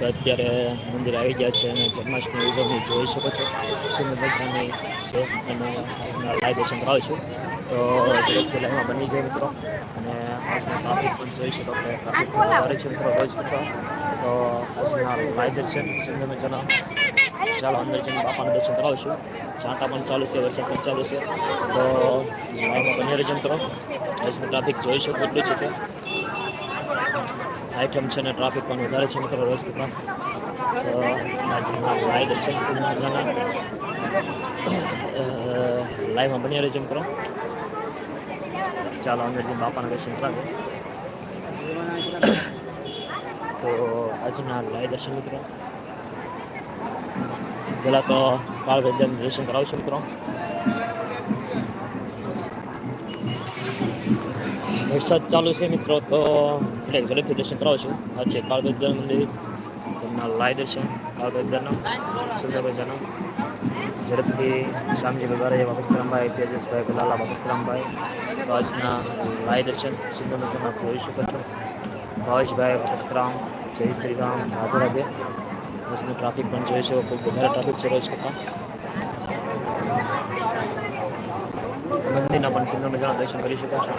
તો અત્યારે મંદિર આવી ગયા છે અને જન્માષ્ટમી ઉજવણી જોઈ શકો છો. સુંદર મજાની છે અને લાઈવ દર્શન કરાવીશું. તો લાઈનમાં બની જાય મિત્રો. અને આજનો ટ્રાફિક પણ જોઈ શકો કે ટ્રાફિક વધારે છે મિત્રો રોજ કરતા તો આજના લાઈવ દર્શન, સુંદર મજાના. ચાલો અંદર જઈને બાપાના દર્શન કરાવીશું. છાંટા પણ ચાલુ છે, વરસાદ પણ ચાલુ છે. તો લાઈવમાં બની રહેજો મિત્રો. આજનો ટ્રાફિક જોઈ શકો એટલું છે. આઈટમ છે ને ટ્રાફિક પણ વધારે છે, મિત્રો રોજ કરતા લાઈવમાં બની રહેજો, મિત્રો. ચાલો અંદર જે બાપાના દર્શન કરાવે તો આજના લાઈવ દર્શન, મિત્રો. પહેલાં તો કાળ વૈદ્યનું દર્શન કરાવશું, મિત્રો. વરસાદ ચાલુ છે મિત્રો, તો ઝડપથી દર્શન કરાવું છે. કાળ વૈદ્ય મંદિર. તેમના લાય દર્શન કાળ વૈદ્યના સુંદર ઝડપથી શામજી બાબા બાપસ્તરામભાઈ તેજસભાઈ ગુલાલા બાપસ્તરામભાઈ તો આજના લાય દર્શન સુંદર મજાના જોઈ શકો છો ભાવેશભાઈ બાપસ્તરામ જય શ્રી રામ, રાધે રાધે. આજનું ટ્રાફિક પણ જોઈ શકો, ખૂબ વધારે ટ્રાફિક છે રોજ કરતાં. મંદિરના પણ સુંદર મજાના દર્શન કરી શકો છો.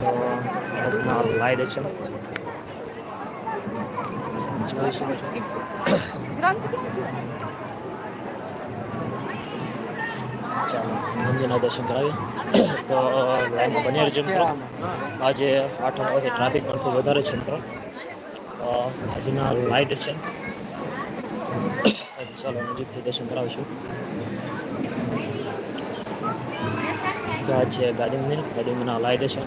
તો આજના લાઈ દર્શન જોઈ શકો છો ચાલો, મંદિરના દર્શન કરાવીએ. તો લાઈનમાં બની રહેજો મિત્રો. આજે આઠમ વાગે ટ્રાફિક પણ વધારે છે મિત્રો. આજના લાઈ દર્શન ચાલો, નજીકથી દર્શન કરાવીશું તો આ છે ગાદી મંદિર ગાંધી મંદિરના લાઈ દેશે.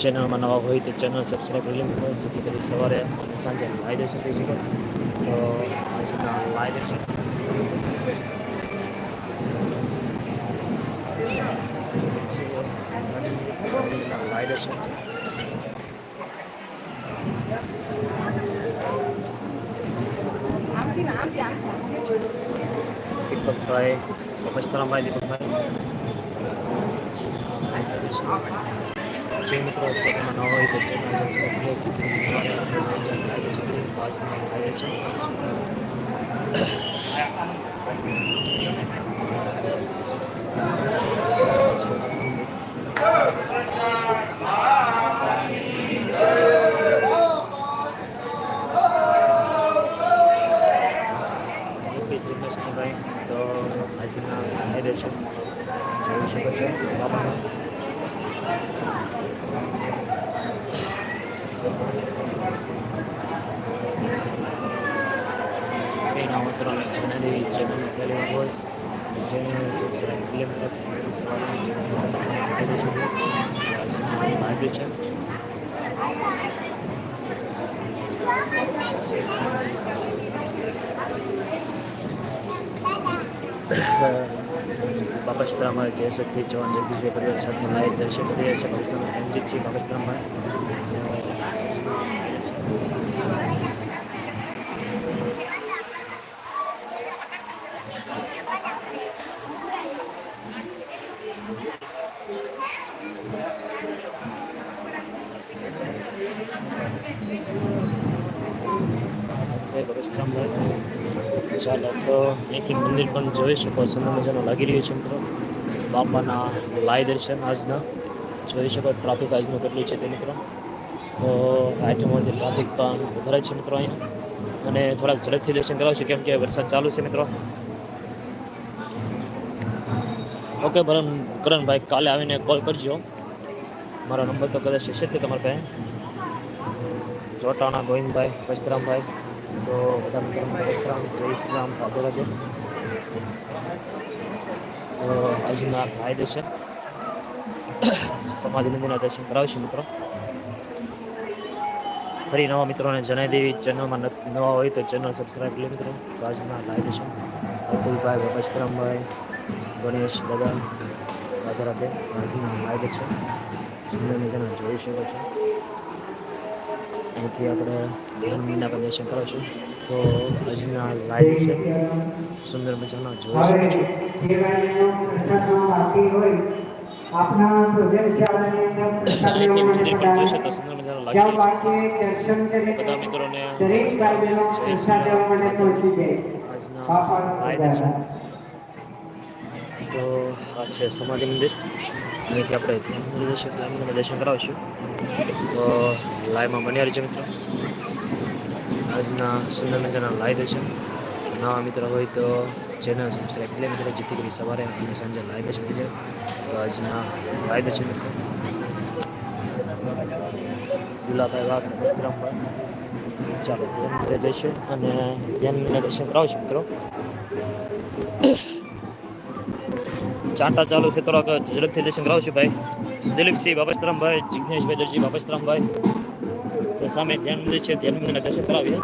ચેનલમાં નવા હોય તો ચેનલ સબસ્ક્રાઈબ કરી લેવું હોય જેથી કરી સવારે અને સાંજે લાઈ દેશે થઈ શકે તો લાઈ દેશે. લાઈ દર્શન દીપકભાઈ પપસ્તરામભાઈ દીપકભાઈ. જે મિત્રો ચેનલમાં ન હોય તો ચેનલ સબસ્ક્રાઈબ કરી જેથી સવારે સાંજે લાઈ દર્શન આજના લાઈ દર્શન ઓકે જિગ્નેશભાઈ તો આજના લાઈ દર્શન જોઈ શકો છો બાબાના એના મિત્રોને ઘણી વાર હોય, જેને સબસ્ક્રાઈબ કિલોમીટર છે. બાપસ્તરામાં જય શક્તિ ચૌહાણ, જગદીશભાઈ પરિવાર સાથે લાઈવ દર્શન કરી રહ્યા છે પાકિસ્તાનમાં રણજીતસિંહ પાકિસ્તાનમાં પાકિસ્તાનમાં ચાલો, તો અહીંથી મંદિર પણ જોઈ શકો સુંદર મજાનું લાગી રહ્યું છે મિત્રો, બાપાના લાય દર્શન આજના. જોઈ શકો ટ્રાફિક આજનું કેટલું છે તે મિત્રો. તો આઈટમોથી ટ્રાફિક પણ વધારે છે મિત્રો અહીંયા. અને થોડાક ઝડપથી દર્શન કરાવશું કેમ કે વરસાદ ચાલુ છે મિત્રો. ઓકે ભરન કરણભાઈ કાલે આવીને કોલ કરજો. મારો નંબર તો કદાચ હશે જ તે તમારા પાસે. જોટાણા, ગોવિંદભાઈ વસ્ત્રામભાઈ તો બધા મિત્રોને વસ્ત્રામ જય શ્રી રામ રાધે તો આજના ભાઈ દર્શન સમાધિ મંદિરના દર્શન કરાવશું મિત્રો. ફરી નવા મિત્રોને જણાવી દેવી, ચેનલમાં નવા હોય તો ચેનલ સબસ્ક્રાઈબ લે મિત્રો. તો આજના લાઈવ દર્શન અતુલભાઈ વસ્ત્રમભાઈ ગણેશ દાદા, રાધે રાધે આજના લાઈવ દર્શન સુંદર મજાના જોઈ શકો છો. અહીંથી આપણે ધર્મના પણ દર્શન છો. તો આજના લાઈવ છે. સુંદર મજાના જોઈ શકો છો. તો આ છે સમાધિ મંદિર. અહીંથી આપણે દર્શન ધ્યાન દર્શન કરાવશું. તો લાઈવમાં બન્યા રહીજો મિત્રો. આજના સુંદર મજાના લાઈવ દર્શન. નવા મિત્રો હોય તો ચેનલ સબસ્ક્રાઈબ લે મિત્રો, જેથી કરી સવારે અને સાંજે લાઈવ દર્શન થઈ જાય. તો આજના લાઈવ દર્શન મિત્રો. દુલાભાઈ વાઘ પર. ચાલો ધ્યાન જઈશું અને ધ્યાન દર્શન કરાવશું મિત્રો. ચાંટા ચાલુ છે, થોડાક ઝડપથી દર્શન કરાવશું ભાઈ. દિલીપસિંહ બાબસ્તરામભાઈ જિજ્ઞેશભાઈ દરજી બાબસ્તરામભાઈ તો સામે ધ્યાન મંદિર છે, ધ્યાન મંદિરના દર્શન કરાવીએ.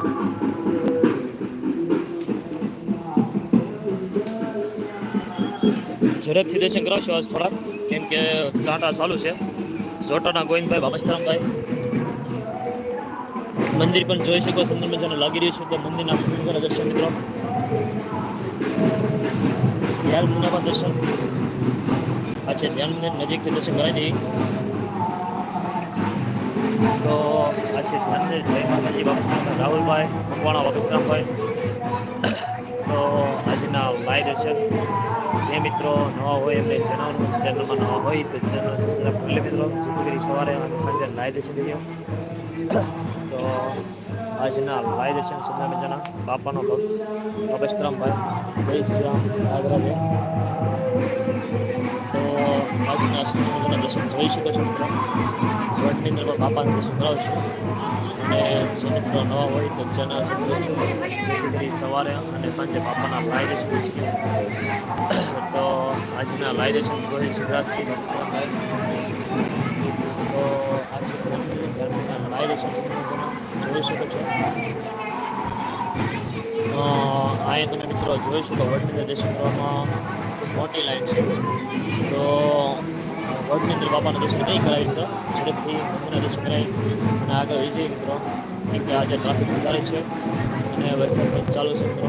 ઝડપથી દર્શન કરાવશું આજ થોડાક, કેમ કે ચાંટા ચાલુ છે. સોટાના ગોવિંદભાઈ બાબસ્તરામભાઈ મંદિર પણ જોઈ શકો, સુંદર મજાને લાગી રહ્યું છે, તો મંદિરના દર્શન મિત્રો. ધ્યાન મંદિરના દર્શન. આ છે ધ્યાન મંદિર નજીકથી દર્શન કરાવી દઈએ. તો આ છે ધ્યાન મંદિર જય માતાજી બાબસ્તરામભાઈ રાહુલભાઈ મકવાણા બાબસ્તરામભાઈ તો આજના લાઈવ દર્શન. જે મિત્રો નવા હોય એમને જણાવવાનું, ચેનલમાં નવા હોય તો ચેનલ સબસ્ક્રાઈબ કરી મિત્રો. કરી સવારે અને સાંજે લાઈવ દર્શન કરીએ. તો આજના લાઈવ દર્શન સુંદર મજાના. બાપાનો ભક્ત અબસ્તરામભાઈ જય શ્રી રામ. રાધે. સુંદર મજાના દર્શન જોઈ શકો છો મિત્રો. વડની પણ બાપાના દર્શન કરાવશું. અને જે મિત્રો નવા હોય તો ચેનલ સબસ્ક્રાઈબ સવારે અને સાંજે બાપાના લાઈવ દર્શન છે તો આજના લાઈવ દર્શન ગોહિલ સિંહ તો આ છે લાઈવ દર્શન જોઈ શકો છો. અહીંયા તમે મિત્રો જોઈ શકો વડનગર દર્શન કરવામાં મોટી લાઈન છે. તો વડનગર બાપાના દર્શન નહીં કરાવી મિત્રો ઝડપથી મંદિરના દર્શન કરાવી અને આગળ વિજય મિત્રો કેમ કે આજે ટ્રાફિક વધારે છે અને વરસાદ પણ ચાલુ છે મિત્રો.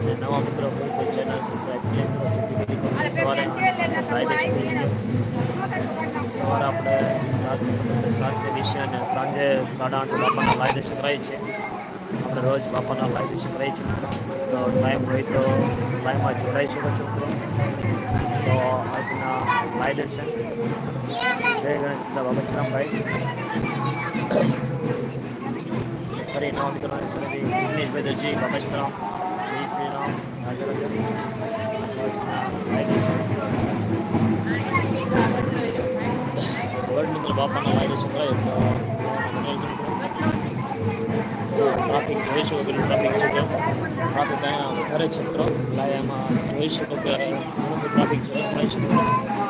અને નવા મિત્રો હોય તો ચેનલ સબસ્ક્રાઈબ સવારે આપણે સાત સાતને વીસે અને સાંજે સાડા આઠ બાપાના લાઈવ દર્શન કરાવીએ છીએ આપણે રોજ બાપાના લાઈવ વિશે કરાવીએ છે. તો ટાઈમ હોય તો લાઈવમાં જોડાઈ શકો છો તો આજના લાઈવ દર્શન જય ગણેશ બાબસ્તરામભાઈ ફરી નવા મિત્રો જિગ્નેશભાઈ દરજી બાબસ્તરામ જય શ્રી રામ લાઈવ દર્શન વડનગર બાપાના લાગે છે કરાય તો ટ્રાફિક જોઈ શકો પેલું ટ્રાફિક છે કે ટ્રાફિક અહીંયા વધારે છે એમાં જોઈ શકો કે ઘણું ટ્રાફિક છે થાય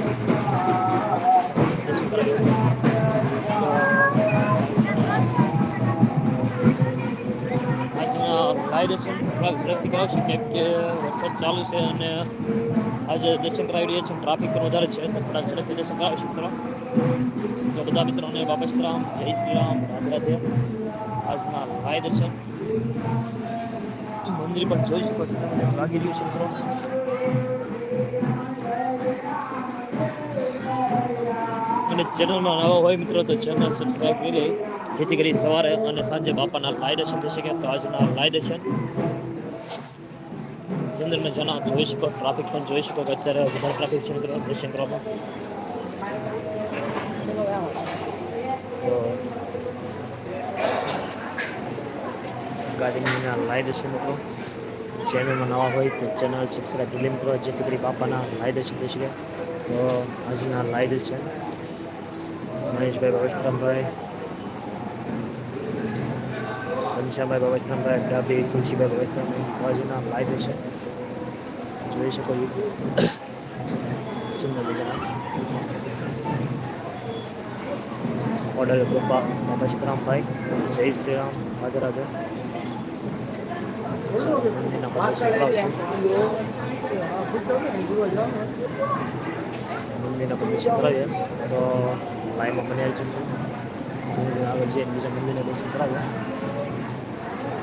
લાઈવ દર્શન થોડાક ઝડપથી કરાવશું કેમ કે વરસાદ ચાલુ છે અને આજે દર્શન કરાવી રહ્યા છે ટ્રાફિક પણ વધારે છે. તો થોડાક ઝડપથી દર્શન કરાવીશું મિત્રો. જો બધા મિત્રોને બાબસ્તરામ જય શ્રી રામ, રાધે રાધે. આજના લાઈવ દર્શન. મંદિર પણ જોઈ શકો છો. તમને લાગી રહ્યું છે મિત્રો? અને ચેનલમાં નવા હોય મિત્રો, તો ચેનલ સબસ્ક્રાઈબ કરી લે. જેથી કરી સવારે અને સાંજે બાપાના લાઈ દર્શન થઈ શકે. તો આજના લાઈ દર્શન. સુંદર મજાના જોઈ શકો ટ્રાફિક પણ જોઈ શકો અત્યારે વધારે ટ્રાફિક છે મિત્રો, દર્શન કરવામાં. તો ગાડીના લાઈ દર્શન મિત્રો. ચેનલમાં નવા હોય તો ચેનલ સબસ્ક્રાઈબ કરી મિત્રો, જેથી કરી બાપાના લાઈ દર્શન થઈ શકે. તો આજના લાઈ દર્શન. મહેશભાઈ વસ્ત્રામભાઈ ઘનશ્યામભાઈ બાબસ્ત્રામભાઈ ડાબી તુલસીભાઈ બાબસ્ત્રામભાઈ બાજુના લાઈવ છે જોઈ શકો છો સુંદર મજાના ઓર્ડર ગોપા બાબસ્ત્રામભાઈ જય શ્રી રામ રાધે રાધે પ્રદર્શન કરાવશું મંદિરના પ્રદર્શન કરાવીએ તો લાઈવમાં બની આવી છે આગળ જઈને બીજા મંદિરના દર્શન કરાવીએ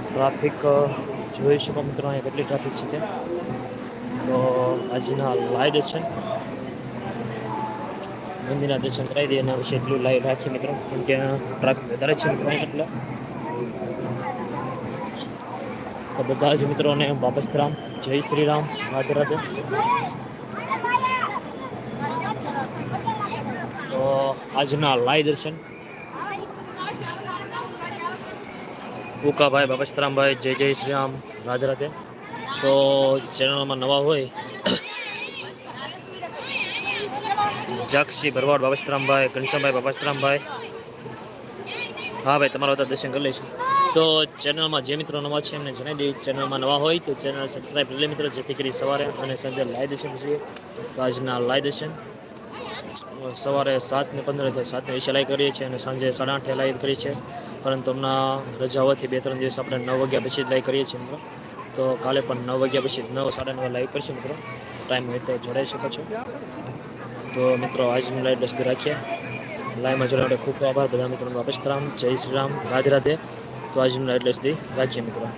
ટ્રાફિક જોઈ શકો મિત્રો અહીંયા કેટલી ટ્રાફિક છે તે તો આજના લાઈવ દર્શન મંદિરના દર્શન કરાવી દઈએ એના વિશે એટલું લાઈવ રાખીએ મિત્રો કેમ કે ટ્રાફિક વધારે છે મિત્રો અહીંયા એટલે તો બધા જ મિત્રોને બાબસ્તરામ જય શ્રી રામ રાધે રાધે તો આજના લાય દર્શન. ઉકાભાઈ બાબસ્તરામભાઈ જય જય શ્રી રામ રાધે રાધે. તો ચેનલમાં નવા હોય જાક્ષી ભરવાડ બાબસ્તરામભાઈ ઘનશ્યામભાઈ બાબસ્તરામભાઈ હા ભાઈ, તમારા બધા દર્શન કરી લઈશું. તો ચેનલમાં જે મિત્રો નવા છે, એમને જણાવી દઈએ. ચેનલમાં નવા હોય તો ચેનલ સબસ્ક્રાઈબ કરી લે મિત્રો, જેથી કરી સવારે અને સાંજે લાય દર્શન જોઈએ તો આજના લાય દર્શન. સવારે સાતને પંદર થાય સાતને વીસે લાઈવ કરીએ છીએ અને સાંજે સાડા આઠે લાઈવ કરીએ છીએ. પરંતુ હમણાં રજા હોવાથી બે ત્રણ દિવસ આપણે નવ વાગ્યા પછી જ લાઈવ કરીએ છીએ મિત્રો. તો કાલે પણ નવ વાગ્યા પછી નવ સાડા નવ લાઈવ કરીશું મિત્રો. ટાઈમ હોય તો જોડાઈ શકો છો. તો મિત્રો, આજનું લાઈવ દસ રાખીએ. લાઈવમાં જોડાવા માટે ખૂબ આભાર. બધા મિત્રોનો વાપસ રામ જય શ્રી રામ રાધે રાધે. તો આજનું લાઈવ સુધી રાખીએ મિત્રો.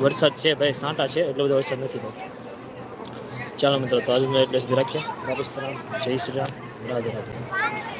વરસાદ છે ભાઈ, સાંટા છે, એટલો બધો વરસાદ નથી ભાઈ. ચાલો મિત્રો, તો આજનું એટલે સુધી રાખીએ. રામ જય શ્રી રામ રાધે રાધે